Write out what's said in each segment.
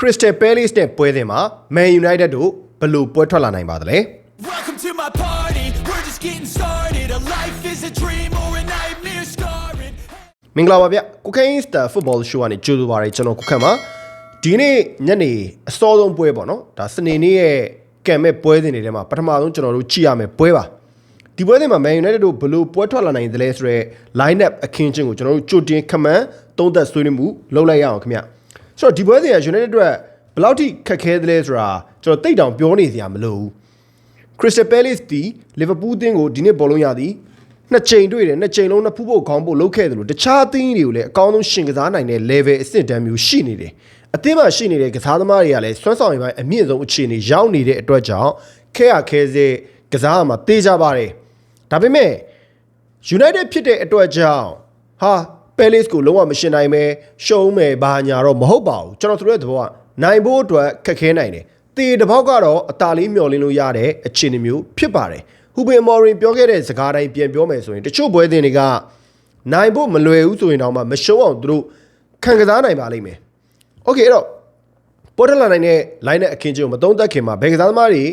Crystal Palace နဲ့ပွဲစဉ်မှာ Man United တို့ဘယ်လိုပွဲထွက်လာနိုင်ပါသလဲ Welcome to my party. We're just getting started. A life is a dream or a nightmare scarring. မင်္ဂလာပါဗျကိုခိုင်းစတာ football show ကနေကြိုဆိုပါရစေကျွန်တော်ကိုခန့်ပါဒီနေ့ညနေအစောဆုံးပွဲပေါ့နော်ဒါစနေနေ့ရဲ့ကံမဲ့ပွဲစဉ်တွေထဲမှာပထမဆုံးကျွန်တော်တို့ကြည့်ရမယ်ပွဲပါဒီပွဲစဉ်မှာ Man United တို့ဘယ်လိုပွဲထွက်လာနိုင်သလဲဆိုတော့ line up အခင်းချင်းကိုကျွန်တော်တို့ကြိုတင်ခမန်းသုံးသက်ဆွေးနွေးမှုလုပ်လိုက်ရအောင်ခင်ဗျ ဆိုတော့ဒီပွဲစဉ်က United အတွက်ဘယ်လောက်ထိခက်ခဲသလဲဆိုတာကျွန်တော်တိတ်တောင်ပြောနေစရာမလိုဘူး Crystal Palace တီလီဗာပူးတင်းကိုဒီနေ့ဘောလုံးရသည်နှစ်ချိန်တွေ့တယ်နှစ်ချိန်လုံးနှစ်ဖူးဖို့ခေါင်းဖို့လုပ်ခဲ့တယ်လို့တခြားအသင်းတွေကိုလည်းအကောင်းဆုံးရှင်ကစားနိုင်တဲ့ level အဆင့်တန်းမျိုးရှိနေတယ်အသင်းမှာရှိနေတဲ့ကစားသမားတွေကလည်းစွမ်းဆောင်ရည်ပိုင်းအမြင့်ဆုံးအခြေအနေရောက်နေတဲ့အတွက်ကြောင့်ခဲရခဲစေကစားရမှာတေးကြပါတယ်ဒါပေမဲ့ United ဖြစ်တဲ့အတွက်ကြောင့်ဟာ Palace ကိုလုံးဝမရှင်နိုင်ပဲရှုံးမယ်ဘာညာတော့မဟုတ်ပါဘူးကျွန်တော်တို့ရဲ့သဘောကနိုင်ဖို့အတွက်ခက်ခဲနိုင်တယ်တေတပေါက်ကတော့အသာလေးမျောလင်းလို့ရတဲ့အခြေအနေမျိုးဖြစ်ပါတယ်ဟူဘင်မော်ရင်ပြောခဲ့တဲ့စကားတိုင်းပြန်ပြောမယ်ဆိုရင်တချို့ပွဲစဉ်တွေကနိုင်ဖို့မလွယ်ဘူးဆိုရင်တော့မှမရှုံးအောင်သူတို့ခံကစားနိုင်ပါလိမ့်မယ်โอเคအဲ့တော့ ပေါ်ထလာနိုင်တဲ့ line နဲ့အခင်းချင်းကိုမသုံးသက်ခင်မှာဘယ်ကစားသမားတွေ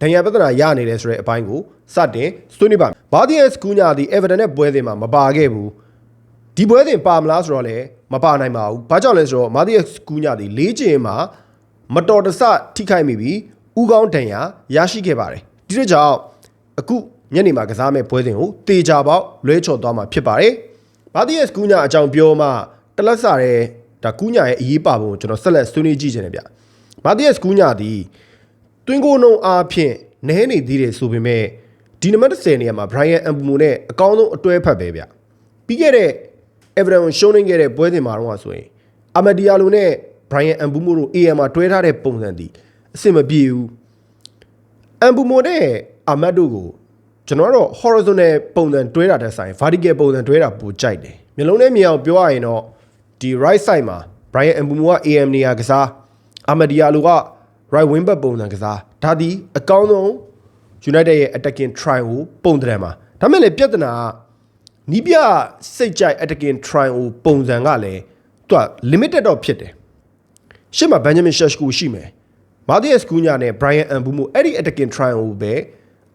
ဒဏ်ရာပြဿနာရနေတယ်ဆိုတဲ့အပိုင်းကိုစတင်ဆွေးနွေးပါမယ်။ဘာဒီယက်စကူညာဒီ Everton နဲ့ပွဲစဉ်မှာမပါခဲ့ဘူး။ ဒီပွဲစဉ်ပါမလားဆိုတော့လည်းမပါနိုင်ပါဘူး။ဘာကြောင့်လဲဆိုတော့မာဒီယက်စကူညာဒီ၄ချိန်မှာမတော်တဆထိခိုက်မိပြီးဥကောင်းဒဏ်ရာရရှိခဲ့ပါတယ်။ဒီလိုကြောင့်အခုညနေမှာကစားမဲ့ပွဲစဉ်ကိုတေချာပေါက်လွဲချော်သွားမှာဖြစ်ပါတယ်။ဘာဒီယက်စကူညာအကြောင်းပြောမှတလက်ဆတဲ့ဒါကူညာရဲ့အရေးပါပုံကိုကျွန်တော်ဆက်လက်ဆွေးနွေးကြည့်ချင်တယ်ဗျ။မာတီယက်စ်ကူညာသည်တွင်းကိုနှုံအားဖြင့်နဲနေသေးတယ်ဆိုပေမဲ့ဒီနံပါတ်10နေရာမှာ Brian Ambumo နဲ့အကောင်းဆုံးအတွဲဖက်ပဲဗျ။ပြီးခဲ့တဲ့ Everton ရှုံးနေခဲ့တဲ့ပွဲစဉ်မှာတော့ဆိုရင်အမဒီယာလိုနဲ့ Brian Ambumo တို့ AM မှာတွဲထားတဲ့ပုံစံသည်အဆင်မပြေဘူး။ Ambumo နဲ့အာမတ်တို့ကိုကျွန်တော်ကတော့ horizontal ပုံစံတွဲတာတက်ဆိုင် vertical ပုံစံတွဲတာပိုကြိုက်တယ်။မျိုးလုံးနဲ့မြောင်ပြောရရင်တော့ဒီ right side မှာ Brian Ambumo က AM နေရာကစားအာမဒီယာလိုက right wing back ပုံစံကစားဒါဒီအကောင်းဆုံး United ရဲ့ attacking try ကိုပုံတရံမှာဒါမဲ့လေပြဿနာက နီးပြစိတ်ကြိုက် attacking try ကိုပုံစံကလည်းသူက limited တော့ဖြစ်တယ်ရှေ့မှာ Benjamin Sheshko ရှိမယ်မာတီယက်စကူညာနဲ့ Brian Ambumo အဲ့ဒီ attacking try ကိုပဲ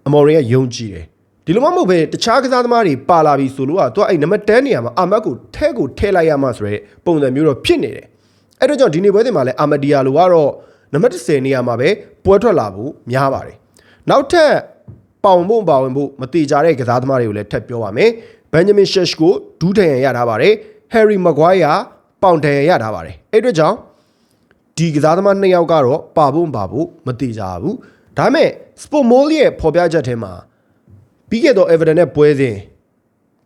အမော်ရီကယုံကြည်တယ်ဒီလိုမှမဟုတ်ပဲတခြားကစားသမားတွေပါလာပြီဆိုလို့ကသူကအဲ့နံပါတ်10နေရာမှာအာမတ်ကိုထဲကိုထဲလိုက်ရမှဆိုရဲပုံစံမျိုးတော့ဖြစ်နေတယ်အဲ့တော့ကြောင့်ဒီနေ့ပွဲတင်မှာလဲအာမဒီယာလိုကတော့နံပါတ်10နေရာမှာပဲပွဲထွက်လာဖို့များပါတယ်နောက်ထပ်ပေါင်ဖို့ပါဝင်ဖို့မတိကြတဲ့ကစားသမားတွေကိုလည်းထပ်ပြောပါမယ် ဘန်ဂျမင်ရှက်ရှ်ကိုဒူးထန်ရရထားပါတယ်ဟယ်ရီမကွိုင်းယာပေါင်ထန်ရရထားပါတယ်အဲ့အတွက်ကြောင့်ဒီကစားသမားနှစ်ယောက်ကတော့ပါဖို့မပါဖို့မတိကြဘူးဒါပေမဲ့ Sport Mall ရဲ့ဖော်ပြချက်ထဲမှာပြီးခဲ့တော့ Everton နဲ့ပွဲစဉ်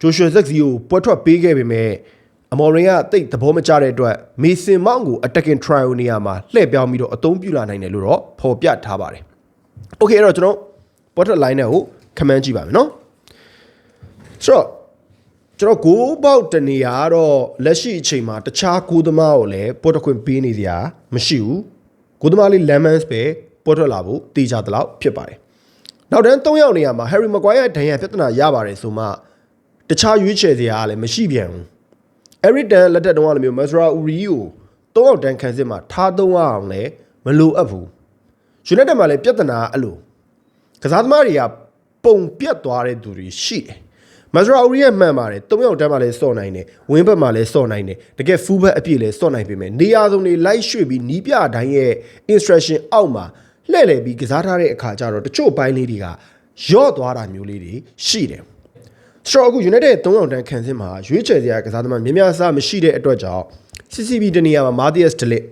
ဂျိုရှွာဇက်စီကိုပွဲထွက်ပေးခဲ့ပေမဲ့အမော်ရင်ကတိတ်သဘောမကျတဲ့အတွက်မေဆင်မောင်းကို attacking trial နေရာမှာလှည့်ပြောင်းပြီးတော့အသုံးပြုလာနိုင်တယ်လို့တော့ဖော်ပြထားပါတယ်။ Okay အဲ့တော့ကျွန်တော်ပွဲထွက် line နဲ့ကို command ကြည့်ပါမယ်နော်။ဆိုတော့ ကျွန်တော်ဂိုးပေါက်တနေရာကတော့လက်ရှိအချိန်မှာတခြားဂိုးသမားကိုလည်းပေါ်တခွင့်ပေးနေစရာမရှိဘူးဂိုးသမားလေး lemons ပဲပေါ်ထွက်လာဖို့တေချာတလောက်ဖြစ်ပါတယ်နောက်တန်း၃ယောက်နေရာမှာ Harry Maguire ဒဏ်ရာပြဿနာရပါတယ်ဆိုမှတခြားရွေးချယ်စရာကလည်းမရှိပြန်ဘူး Eric Dan လက်ထက်တုန်းကလိုမျိုး Mazra Uri ကို၃ယောက်တန်းခံစစ်မှာထားသုံးရအောင်လည်းမလိုအပ်ဘူး United မှာလည်းပြဿနာကအဲ့လိုကစားသမားတွေကပုံပြတ်သွားတဲ့သူတွေရှိတယ် မဇရာအိုရီရဲ့မှန်ပါတယ်၃ယောက်တန်းမှာလည်းစော့နိုင်တယ်ဝင်းဘက်မှာလည်းစော့နိုင်တယ်တကယ်ဖူးဘက်အပြည့်လည်းစော့နိုင်ပေမဲ့နေရာစုံတွေလိုက်ရွှေ့ပြီးနီးပြတိုင်းရဲ့ instruction အောက်မှာလှည့်လည်ပြီးကစားထားတဲ့အခါကျတော့တချို့ပိုင်းလေးတွေကယော့သွားတာမျိုးလေးတွေရှိတယ်ဆိုတော့အခု United ရဲ့3ယောက်တန်းခံစစ်မှာရွေးချယ်စရာကစားသမားများများစားမရှိတဲ့အတွက်ကြောင့် CCB တနေရာမှာ Matthias De Ligt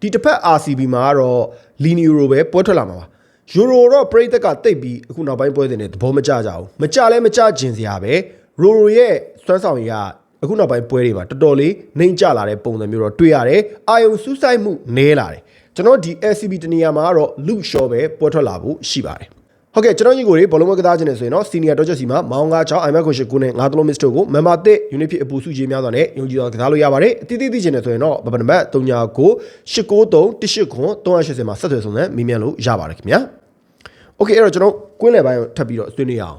ဒီတစ်ဖက် RCB မှာကတော့ Linero ပဲပွဲထွက်လာမှာပါ ယူရိုတော့ပရိသတ်ကတိတ်ပြီးအခုနောက်ပိုင်းပွဲစဉ်တွေသဘောမကျကြဘူးမကြလဲမကြကျင်စရာပဲရိုရိုရဲ့စွမ်းဆောင်ရည်ကအခုနောက်ပိုင်းပွဲတွေမှာတော်တော်လေးနှိမ့်ကျလာတဲ့ပုံစံမျိုးတော့တွေ့ရတယ်အာယုံစူးစိုက်မှုနည်းလာတယ်ကျွန်တော်ဒီ LCB တနေရာမှာကတော့လူရှော့ပဲပွဲထွက်လာဖို့ရှိပါတယ်ဟုတ်ကဲ့ကျွန်တော်ညီကိုတွေဘောလုံးမကစားခြင်းနဲ့ဆိုရင်တော့ senior တော့ချက်စီမှာမောင်ငါချောင်း IMAX ကိုရှိကိုနဲ့ငါးသလုံး miss တို့ကို member တစ် unit ဖြစ်အပူစုကြီးများစွာနဲ့ယုံကြည်စွာကစားလို့ရပါတယ်အတိအသီးသိခြင်းနဲ့ဆိုရင်တော့ဘယ်နံပါတ်39 893 189 380မှာဆက်သွယ်ဆောင်စမ်းမေးမြန်းလို့ရပါတယ်ခင်ဗျာ โอเคအဲ့တော့ကျွန်တော်ကွင်းလယ်ပိုင်းကိုထပ်ပြီးတော့ဆွေးနွေးရအောင်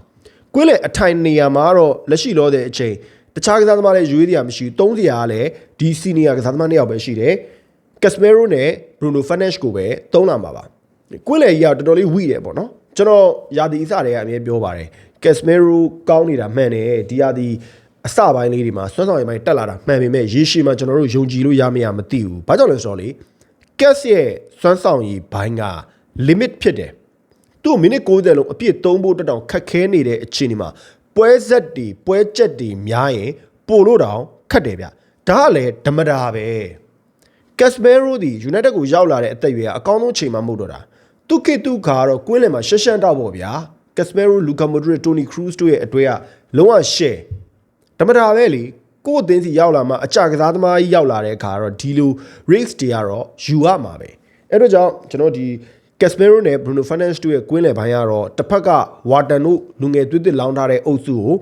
ကွင်းလယ်အထိုင်နေရာမှာတော့လက်ရှိလောတဲ့အချိန်တခြားကစားသမားလည်းရွေးစရာမရှိဘူးသုံးစရာကလည်းဒီစီနီယာကစားသမားနှစ်ယောက်ပဲရှိတယ် Casemiro နဲ့ Bruno Fernandes ကိုပဲသုံးလာမှာပါကွင်းလေကြီးကတော်တော်လေးဝိတယ်ပေါ့နော်ကျွန်တော်ယာဒီအစတွေကအမြဲပြောပါတယ် Casemiro ကောင်းနေတာမှန်တယ်ဒီယာဒီအစပိုင်းလေးတွေမှာစွမ်းဆောင်ရည်ပိုင်းတက်လာတာမှန်ပေမဲ့ရေရှည်မှာကျွန်တော်တို့ယုံကြည်လို့ရမရမသိဘူးဘာကြောင့်လဲဆိုတော့လေ Cas ရဲ့စွမ်းဆောင်ရည်ဘိုင်းက limit ဖြစ်တယ် သူ့မိနစ်60လုံးအပြည့်သုံးဖို့တက်တောင်ခက်ခဲနေတဲ့အခြေအနေမှာပွဲဆက်တွေပွဲချက်တွေများရင်ပို့လို့တောင်ခက်တယ်ဗျဒါကလည်းဓမ္မတာပဲ Casemiro ဒီ United ကိုရောက်လာတဲ့အသက်အရွယ်ကအကောင်းဆုံးချိန်မှမဟုတ်တော့တာသူခေတ်သူခါကတော့ကွင်းလယ်မှာရှက်ရှက်တော့ပေါ့ဗျာ Casemiro Luka Modric Toni Kroos တို့ရဲ့အတွေ့အလုံးဝ share ဓမ္မတာပဲလေကိုယ့်အသင်းစီရောက်လာမှအကြကစားသမားကြီးရောက်လာတဲ့အခါတော့ဒီလို race တွေကတော့ယူရမှာပဲအဲ့တော့ကြောင့်ကျွန်တော်ဒီ Casemiro နဲ့ Bruno Fernandes တို့ရဲ့ကွင်းလယ်ပိုင်းကတော့တစ်ဖက်က Watan တို့လူငယ်သွေးသွစ်လောင်းထားတဲ့အုပ်စုကို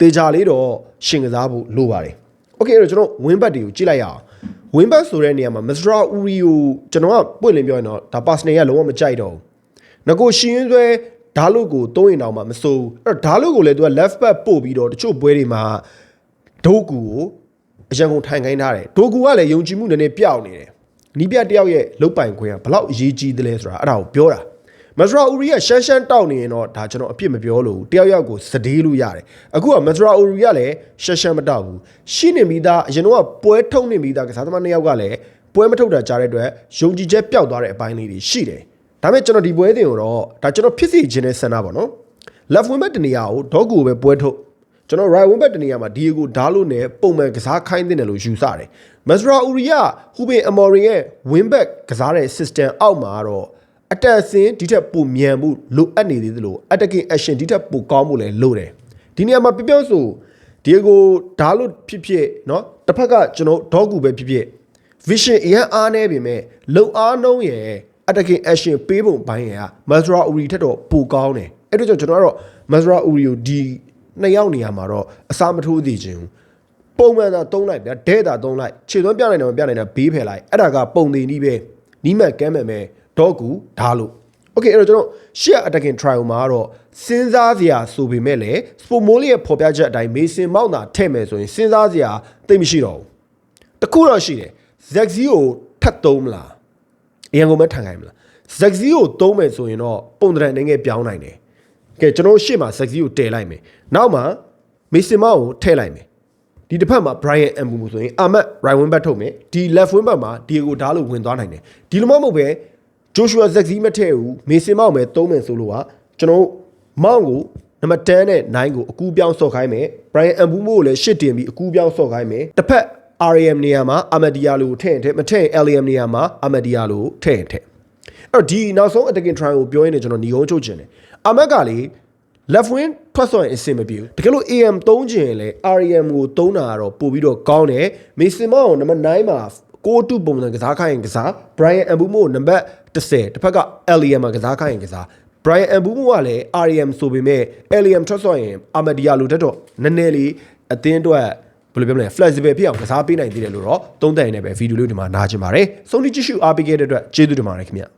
တေချာလေးတော့ရှင်ကစားဖို့လိုပါတယ်။ Okay အဲ့တော့ကျွန်တော် win back တွေကိုကြည့်လိုက်ရအောင်။ win back ဆိုတဲ့နေရာမှာ Mr. Uri ကိုကျွန်တော်ကပွင့်လင်းပြောရင်တော့ဒါ personal ကလုံးဝမကြိုက်တော့ဘူး။ငါကိုရှင်ရင်းဆွဲဓာတ်လို့ကိုသုံးရင်တောင်မှမစိုးဘူး။အဲ့တော့ဓာတ်လို့ကိုလည်းသူက left back ပို့ပြီးတော့တချို့ပွဲတွေမှာဒိုကူကိုအရန်ကုန်ထိုင်ခိုင်းထားတယ်။ဒိုကူကလည်းယုံကြည်မှုနည်းနည်းပျောက်နေတယ်။ နီးပြတယောက်ရဲ့လုတ်ပိုင်ခွင့်ကဘလောက်အရေးကြီးသလဲဆိုတာအဲ့ဒါကိုပြောတာ။မက်စရာအူရီကရှမ်းရှမ်းတောက်နေရင်တော့ဒါကျွန်တော်အပြစ်မပြောလို့တယောက်ယောက်ကိုစတေးလို့ရတယ်။အခုကမက်စရာအူရီကလည်းရှမ်းရှမ်းမတောက်ဘူး။ရှိနေမိသားအရင်တော့ပွဲထုတ်နေမိသားကစားသမားနှစ်ယောက်ကလည်းပွဲမထုတ်တာကြားတဲ့အတွက်ယုံကြည်ချက်ပျောက်သွားတဲ့အပိုင်းလေးတွေရှိတယ်။ဒါပေမဲ့ကျွန်တော်ဒီပွဲတင်ကိုတော့ဒါကျွန်တော်ဖြစ်စီခြင်းနဲ့ဆန္ဒပါနော်။ left wing back တနေရာကိုဒေါကူကိုပဲပွဲထုတ် ကျွန်တော် right wing back တနေရာမှာဒီကိုဓာတ်လို့နဲ့ပုံမှန်ကစားခိုင်းတဲ့တယ်လို့ယူဆတယ်။မက်စရာအူရီကဟူဘင်အမော်ရီရဲ့ wing back ကစားတဲ့ system အောက်မှာတော့အတက်အစင်းဒီထက်ပိုမြန်မှုလိုအပ်နေသေးသလို attacking action ဒီထက်ပိုကောင်းမှုလည်းလိုတယ်။ဒီနေရာမှာပြပြောင်းဆိုဒီကိုဓာတ်လို့ဖြစ်ဖြစ်เนาะတစ်ဖက်ကကျွန်တော်ဒေါကူပဲဖြစ်ဖြစ် vision အရင်အားနေပြီမဲ့လုံအားနှုံးရဲ့ attacking action ပေးပုံပိုင်းရမက်စရာအူရီထက်တော့ပိုကောင်းတယ်။အဲ့တော့ကျွန်တော်ကတော့မက်စရာအူရီကိုဒီ နှစ်ယောက်နေရာမှာတော့အစားမထိုးသေးခြင်းဘူးပုံမှန်သာသုံးလိုက်ဗျာဒဲတာသုံးလိုက်ခြေသွမ်းပြနိုင်တယ်မပြနိုင်တယ်ဘေးဖယ်လိုက်အဲ့ဒါကပုံသေးနီးပဲနီးမှတ်ကမ်းမှန်ပဲဒေါကူဓာလို့โอเคအဲ့တော့ကျွန်တော် share attacking trial မှာကတော့စဉ်းစားစရာဆိုပေမဲ့လည်း sport mole ရဲ့ဖော်ပြချက်အတိုင်းမေစင်မောက်တာထည့်မယ်ဆိုရင်စဉ်းစားစရာသိပ်မရှိတော့ဘူးတခုတော့ရှိတယ်ဇက်ဇီကိုထပ်သုံးမလားအရင်ကမှထန်ခိုင်းမလားဇက်ဇီကိုသုံးမယ်ဆိုရင်တော့ပုံတရံနေငယ်ပြောင်းနိုင်တယ် ကဲကျွန်တော်ရှေ့မှာဇက်ဇီကိုတည်လိုက်မယ်နောက်မှာမေစင်မောက်ကိုထည့်လိုက်မယ်ဒီတစ်ဖက်မှာ Brian Mbumo ဆိုရင်အာမတ် right wing back ထုတ်မယ်ဒီ left wing back မှာ Diego Dallo ဝင်သွားနိုင်တယ်ဒီလိုမှမဟုတ်ပဲ Joshua Zexi မထည့်ဘူးမေစင်မောက်ပဲသုံးမယ်ဆိုလို့ကကျွန်တော်မောင်ကိုနံပါတ်10နဲ့9ကိုအကူပြောင်းဆော့ခိုင်းမယ် Brian Mbumo ကိုလည်းရှစ်တင်ပြီးအကူပြောင်းဆော့ခိုင်းမယ်တစ်ဖက် RAM နေရာမှာ Amadia လို့ထည့်ရင်ထည့်မထည့်ရင် LM နေရာမှာ Amadia လို့ထည့်ရင်ထည့်အဲ့တော့ဒီနောက်ဆုံး attacking try ကိုပြောရင်းနဲ့ကျွန်တော်ညီကုန်းချုပ်ခြင်းတယ် အာမတ်ကလေ left wing ထွက်ဆိုရင်အဆင်မပြေဘူးတကယ်လို့ AM သုံးချင်ရင်လည်း RM ကိုသုံးတာကတော့ပို့ပြီးတော့ကောင်းတယ်မေစင်မောင်နံပါတ်9မှာကိုတူပုံစံကစားခိုင်းရင်ကစား Brian Mbumo နံပါတ်10တစ်ဖက်က LM မှာကစားခိုင်းရင်ကစား Brian Mbumo ကလည်း RM ဆိုပေမဲ့ LM ထွက်ဆိုရင် Amadia လို့တက်တော့နည်းနည်းလေးအသင်းအတွက်ဘယ်လိုပြောမလဲ flexible ဖြစ်အောင်ကစားပေးနိုင်သေးတယ်လို့တော့သုံးသပ်နေတယ်ပဲဗီဒီယိုလေးဒီမှာနားချင်ပါတယ်ဆုံးဖြတ်ကြည့်ရှုအားပေးခဲ့တဲ့အတွက်ကျေးဇူးတင်ပါတယ်ခင်ဗျာ